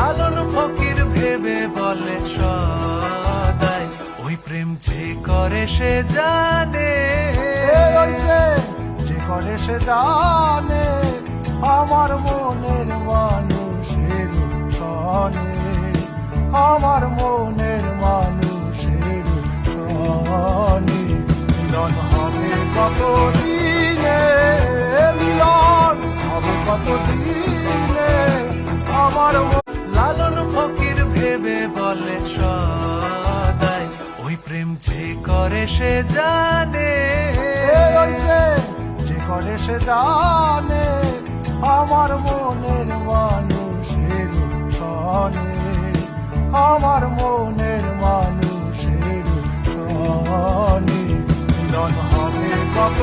লালন ফকির ভেবে বলে সদাই। ওই প্রেম যে করে সে জানে। যে করে সে জানে, আমার মনের মানুষের সনে। আমার মনের মানুষের সনে। মিলন হবে কত ফকির ভেবে বলে সদাই। ওই প্রেম যে করে সে জানে। যে করে সে জানে, আমার মনের মানুষের সনে। আমার মনের মানুষের সনে। মিলন হবে কত